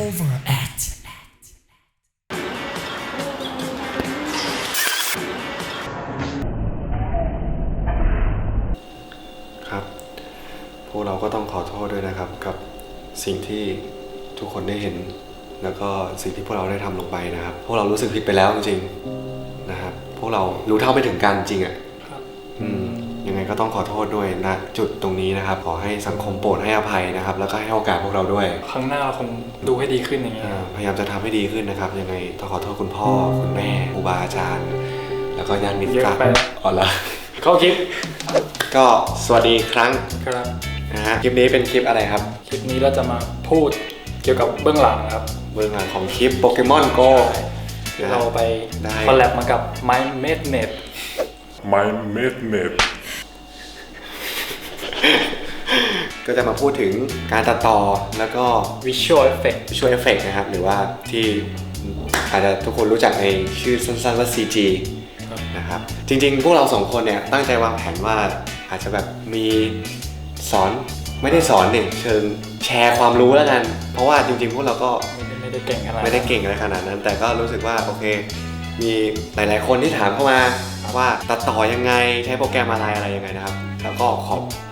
overact ครับ พวกเราก็ต้องขอโทษด้วยนะครับ กับสิ่งที่ทุกคนได้เห็น แล้วก็สิ่งที่พวกเราได้ทำลงไปนะครับ พวกเรารู้สึกผิดไปแล้วจริงๆนะครับ พวกเรารู้เท่าไม่ถึงการจริงอะ่ะครับอืม ยังไงก็ต้องขอโทษด้วยนะจุดตรงนี้นะครับ ขอให้สังคมโปรดให้อภัยนะครับ แล้วก็ให้โอกาสพวกเราด้วยครั้งหน้าเราคงดูให้ดีขึ้นอย่างเงี้ย อ่าพยายามจะทำให้ดีขึ้นนะครับ ยังไงต้องขอโทษคุณพ่อ คุณแม่ครูบาอาจารย์ แล้วก็ญาติมิตรเยอะไป อ๋อละเข้าคลิปก็สวัสดีอีกครั้งครับ นะฮะคลิปนี้เป็นคลิปอะไรครับ คลิปนี้เราจะมาพูดเกี่ยวกับเบื้องหลังครับเบื้องหลังของคลิปโปเกมอนโกที่เราไปได้ คอลแลบมากับ My m a d n e t My Midnet ก็จะมาพูดถึงการตัดต่อแล้วก็ Visual Effect ช่วยเอฟเฟกนะครับ หรือว่าที่อาจจะทุกคนรู้จักในชื่อสั้นๆว่า CG ครับนะครับ จริงๆ พวกเราสองคนเนี่ย ตั้งใจวางแผนว่าอาจจะแบบมีสอนไม่ได้สอนเนี่ยเชิงแชร์ความรู้แล้วกัน เพราะว่าจริงๆ พวกเราก็ไม่ได้ไม่ได้เก่งขนาดนั้นไม่ได้เก่งอะไรขนาดนั้น แต่ก็รู้สึกว่าโอเค มีหลายๆคนที่ถามเข้ามาว่าตัดต่อยังไงใช้โปรแกรมอะไรอะไรยังไงนะครับ แล้วก็ขอเปิดค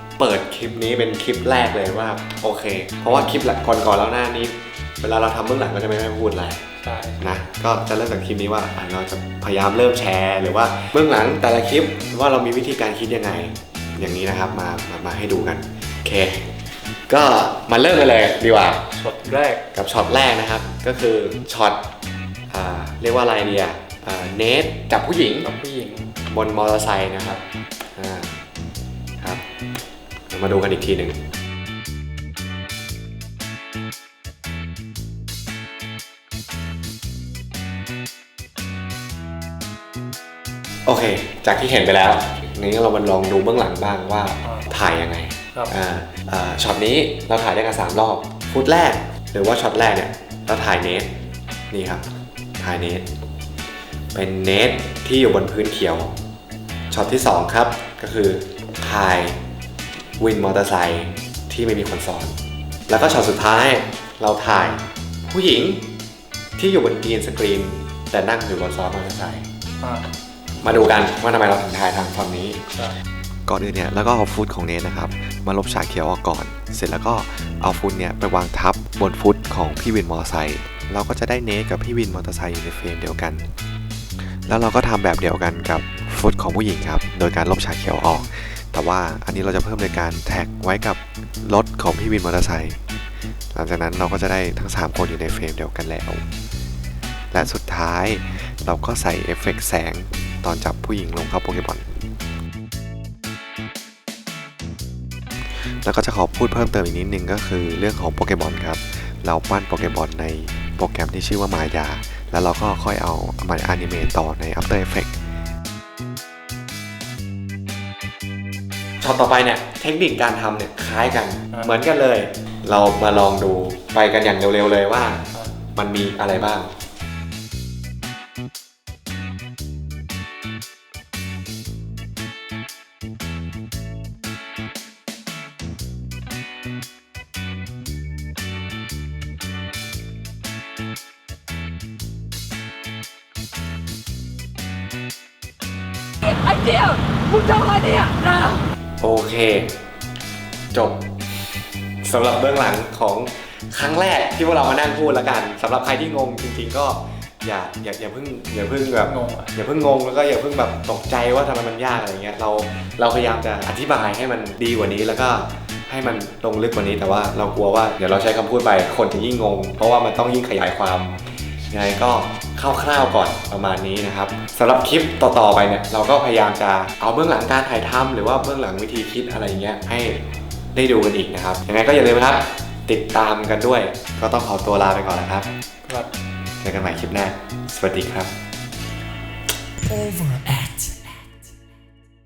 ลิปนี้เป็นคลิปแรกเลยว่าโอเค เพราะว่าคลิปหลังก่อนๆแล้วหน้านี้ เวลาเราทำเบื้องหลังก็จะไม่ไม่พูดอะไรใช่นะก็จะเริ่มจากคลิปนี้ว่าอะเราจะพยายามเริ่มแชร์ หรือว่าเบื้องหลังแต่ละคลิปว่าเรามีวิธีการคิดยังไง อย่างนี้นะครับมามามาให้ดูกันโอเค ก็มาเริ่มกันเลยดีกว่า ช็อตแรก กับช็อตแรกนะครับก็คือช็อตอ่าเรียกว่าอะไรเดียอ่าเนทจับผู้หญิงกับผู้หญิงบนมอเตอร์ไซค์นะครับอ่าครับเดี๋ยว มาดูกันอีกทีหนึ่งโอเค จากที่เห็นไปแล้ว นี้เรามาลองดูเบื้องหลังบ้างว่าอ่าถ่ายยังไงครับอ่าอ่าช็อตนี้เราถ่ายได้กันสามรอบ ฟุตแรก หรือว่าช็อตแรกเนี่ย เราถ่ายเนทนี่ครับ ถ่ายเนทเป็นเนทที่อยู่บนพื้นเขียว ช็อตที่ 2 ครับ ก็คือถ่าย วินมอเตอร์ไซค์ที่ไม่มีคนซ้อน แล้วก็ช็อตสุดท้ายเราถ่ายผู้หญิงที่อยู่บนกรีนสกรีน แต่นั่งอยู่บนซ้อนมอเตอร์ไซค์อ่ามาดูกันว่าทำไมเราถึงถ่ายทางฝั่งนี้ใช่ก่อนอื่นเนี่ยแล้วก็เอาฟุตของเนทนะครับ มาลบฉากเขียวออกก่อน เสร็จแล้วก็เอาฟุตเนี่ยไปวางทับบนฟุตของพี่วินมอเตอร์ไซค์เราก็จะได้เนทกับพี่วินมอเตอร์ไซค์อยู่ในเฟรมเดียวกัน แล้วเราก็ทำแบบเดียวกันกับ ฟุตของผู้หญิงครับ โดยการลบฉากเขียวออก แต่ว่าอันนี้เราจะเพิ่มในการแท็กไว้กับรถของพี่วินมอเตอร์ไซค์ หลังจากนั้นเราก็จะได้ทั้ง 3 คนอยู่ในเฟรมเดียวกันแล้ว และสุดท้ายเราก็ใส่เอฟเฟกต์แสงตอนจับผู้หญิงลงเข้าโปเกมอนแล้วก็จะขอพูดเพิ่มเติมอีกนิดนึงก็คือเรื่องของโปเกมอนครับ เราปั้นโปเกมอนในโปรแกรมที่ชื่อว่ามายา แล้วเราก็ค่อยเอามาอนิเมตต่อใน After Effects อตต่อไปเนี่ยเทคนิคการทำเนี่ยคล้ายกัน เหมือนกันเลย เรามาลองดูไปกันอย่างเร็วๆเลยว่าอ่ามันมีอะไรบ้าง ไอ้เดียวมึงทำอะไรเนี่ยนะ โอเค จบสำหรับเบื้องหลังของครั้งแรกที่พวกเรามานั่งพูดแล้วกันสำหรับใครที่งงจริง ๆ ก็อย่าอย่าอย่าเพิ่งอย่าเพิ่งแบบงงอะอย่าเพิ่งงงแล้วก็อย่าเพิ่งแบบตกใจว่าทำไมมันยากอะไรเงี้ยเราเราพยายามจะอธิบายให้มันดีกว่านี้แล้วก็ให้มันลงลึกกว่านี้แต่ว่าเรากลัวว่าเดี๋ยวเราใช้คำพูดไปคนจะยิ่งงง เพราะว่ามันต้องยิ่งขยายความ ยังไงก็คร่าวๆก่อนประมาณนี้นะครับสำหรับคลิปต่อๆไปเนี่ยเราก็พยายามจะเอาเบื้องหลังการถ่ายทำหรือว่าเบื้องหลังวิธีคิดอะไรเงี้ยให้ได้ดูกันอีกนะครับยังไงก็อย่าลืมนะครับ ติดตามกันด้วย ก็ต้องขอตัวลาไปก่อนนะครับครับเจอกันใหม่คลิปหน้า สวัสดีครับ over